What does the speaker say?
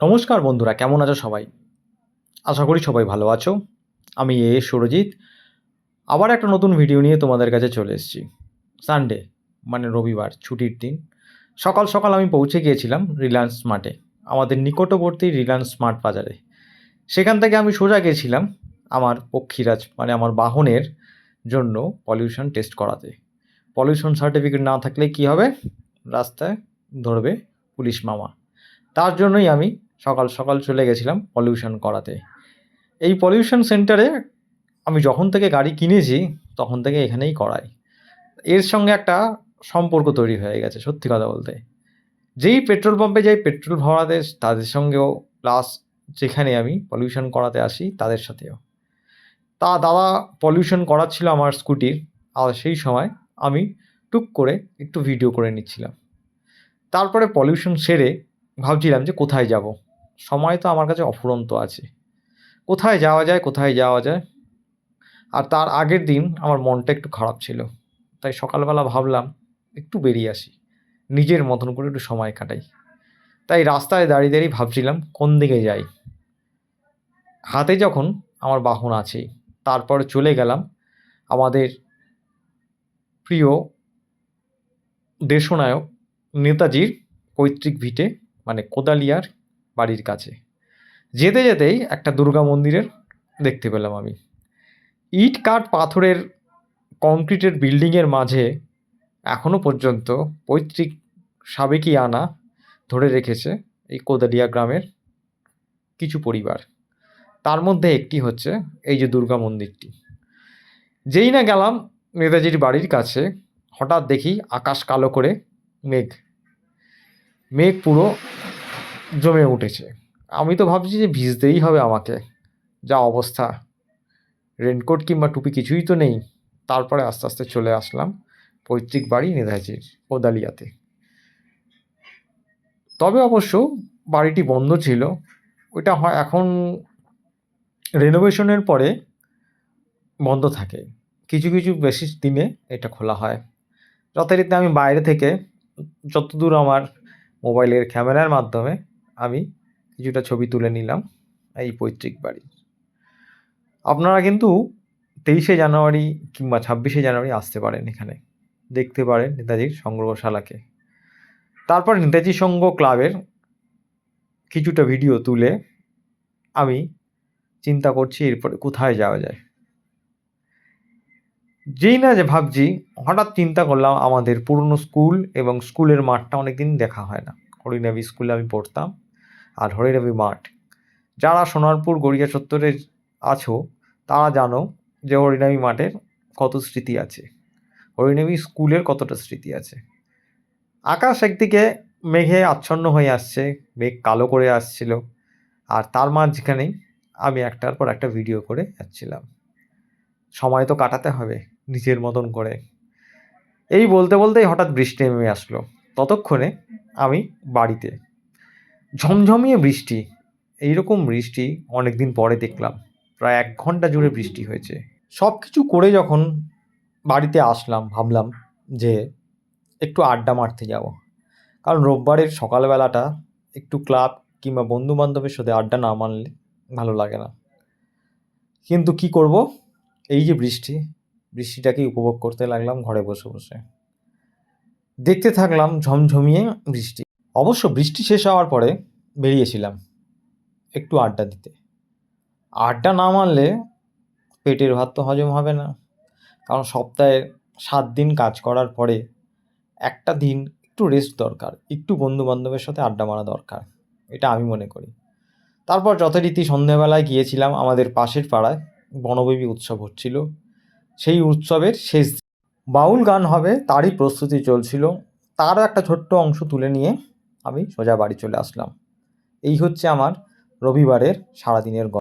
নমস্কার বন্ধুরা, কেমন আছো সবাই? আশা করি সবাই ভালো আছো। আমি এ সুরজিৎ। আবার একটা নতুন ভিডিও নিয়ে তোমাদের কাছে চলে এসেছি। সানডে মানে রবিবার, ছুটির দিন। সকাল সকাল আমি পৌঁছে গিয়েছিলাম রিলায়েন্স স্মার্টে আমাদের নিকটবর্তী রিলায়েন্স স্মার্ট বাজারে। সেখান থেকে আমি সোজা গেছিলাম আমার পক্ষীরাজ মানে আমার বাহনের জন্য পলিউশন টেস্ট করাতে। পলিউশন সার্টিফিকেট না থাকলে কি হবে? রাস্তায় ধরবে পুলিশ মামা। তার জন্যই আমি সকাল সকাল চলে গেছিলাম পলিউশন করাতে। এই পলিউশন সেন্টারে আমি যখন থেকে গাড়ি কিনেছি, তখন থেকে এখানেই করাই। এর সঙ্গে একটা সম্পর্ক তৈরি হয়ে গেছে, সত্যি কথা বলতে। যেই পেট্রোল পাম্পে যাই পেট্রোল ভরাতে তাদের সঙ্গেও প্লাস যেখানে আমি পলিউশন করাতে আসি, তাদের সাথেও। তা দাদা পলিউশন করাচ্ছিল আমার স্কুটির আর সেই সময় আমি টুক করে একটু ভিডিও করে নিচ্ছিলাম। তারপরে পলিউশন সেরে ভাবছিলাম যে কোথায় যাব? সময় তো আমার কাছে অফুরন্ত আছে। কোথায় যাওয়া যায়, কোথায় যাওয়া যায়? আর তার আগের দিন আমার মনটা একটু খারাপ ছিল। তাই সকালবেলা ভাবলাম একটু বেরিয়ে আসি। নিজের মতন করে একটু সময় কাটাই। তাই রাস্তায় দাঁড়িয়ে দাঁড়িয়ে ভাবছিলাম কোন দিকে যাই। হাতে যখন আমার বাহন আছেই তারপরে চলে গেলাম আমাদের প্রিয় দেশনায়ক নেতাজির পৈতৃক ভিটে মানে কোদালিয়ার বাড়ির কাছে। যেতে যেতেই একটা দুর্গা মন্দিরের দেখতে পেলাম আমি। ইট কাঠ পাথরের কংক্রিটের বিল্ডিংয়ের মাঝে এখনও পর্যন্ত পৈতৃক সাবেকি আনা ধরে রেখেছে এই কোদালিয়া গ্রামের কিছু পরিবার। তার মধ্যে একটি হচ্ছে এই যে দুর্গা মন্দিরটি। যেই না গেলাম নেতাজির বাড়ির কাছে, হঠাৎ দেখি আকাশ কালো করে মেঘ। মেঘ পুরো জমে উঠেছে। আমি তো ভাবছি যে ভিজতেই হবে আমাকে। যা অবস্থা। রেনকোট কিংবা টুপি কিছুই তো নেই। তারপরে আস্তে আস্তে চলে আসলাম পৈতৃক বাড়ি নেতাজির কোদালিয়াতে। তবে অবশ্য বাড়িটি বন্ধ ছিল। ওইটা হয় এখন রেনোভেশনের পরে বন্ধ থাকে। কিছু কিছু বেশি দিনে এটা খোলা হয়। যথারীতি আমি বাইরে থেকে, যতদূর আমার মোবাইলের ক্যামেরার মাধ্যমে আমি কিছুটা ছবি তুলে নিলাম এই পৈতৃক বাড়ি আপনারা কিন্তু তেইশে জানুয়ারি কিংবা ছাব্বিশে জানুয়ারি আসতে পারেন এখানে। দেখতে পারেন নেতাজির সংগ্রহশালাকে। তারপর নেতাজি সংঘ ক্লাবের কিছুটা ভিডিও তুলে আমি চিন্তা করছি এরপরে কোথায় যাওয়া যায়। যেই না যে ভাবছি, হঠাৎ চিন্তা করলাম আমাদের পুরনো স্কুল এবং স্কুলের মাঠটা অনেকদিন দেখা হয় না। হরিনাবি স্কুলে আমি পড়তাম। আর হরিনাবি মাঠ। যারা সোনারপুর গড়িয়া চত্বরে আছো, তারা জানো যে হরিনাবি মাঠের কত স্মৃতি আছে। হরিনাবি স্কুলের কতটা স্মৃতি আছে। আকাশ একদিকে মেঘে আচ্ছন্ন হয়ে আসছে, মেঘ কালো করে আসছিল, আর তার মাঝখানেই আমি একটার পর একটা ভিডিও করে যাচ্ছিলাম। সময় তো কাটাতে হবে নিজের মতন করে। এই বলতে বলতেই হঠাৎ বৃষ্টি নেমে আসলো। ততক্ষণে আমি বাড়িতে ঝমঝমিয়ে বৃষ্টি, এইরকম বৃষ্টি অনেক দিন পরে দেখলাম। প্রায় এক ঘণ্টা জুড়ে বৃষ্টি হয়েছে। সব কিছু করে যখন বাড়িতে আসলাম, ভাবলাম যে একটু আড্ডা মারতে যাব। কারণ রোববারের সকালবেলাটা একটু ক্লাব কিংবা বন্ধু বান্ধবের সাথে আড্ডা না মানলে ভালো লাগে না। কিন্তু কি করব? এই যে বৃষ্টি, বৃষ্টিটাকেই উপভোগ করতে লাগলাম ঘরে বসে বসে। দেখতে থাকলাম ঝমঝমিয়ে বৃষ্টি। অবশ্য বৃষ্টি শেষ হওয়ার পরে বেরিয়েছিলাম একটু আড্ডা দিতে। আড্ডা না মানলে পেটের ভাত তো হজম হবে না। কারণ সপ্তাহে সাত দিন কাজ করার পরে একটা দিন একটু রেস্ট দরকার, একটু বন্ধু বান্ধবের সাথে আড্ডা মারা দরকার, এটা আমি মনে করি। তারপর যথারীতি সন্ধেবেলায় গিয়েছিলাম আমাদের পাশের পাড়ায় বনবেবী উৎসব হচ্ছিল। সেই উৎসবের শেষ। বাউল গান হবে, তারই প্রস্তুতি চলছিল। তারও একটা ছোট্ট অংশ তুলে নিয়ে আমি সোজা বাড়ি চলে আসলাম। এই হচ্ছে আমার রবিবারের সারাদিনের গল্প।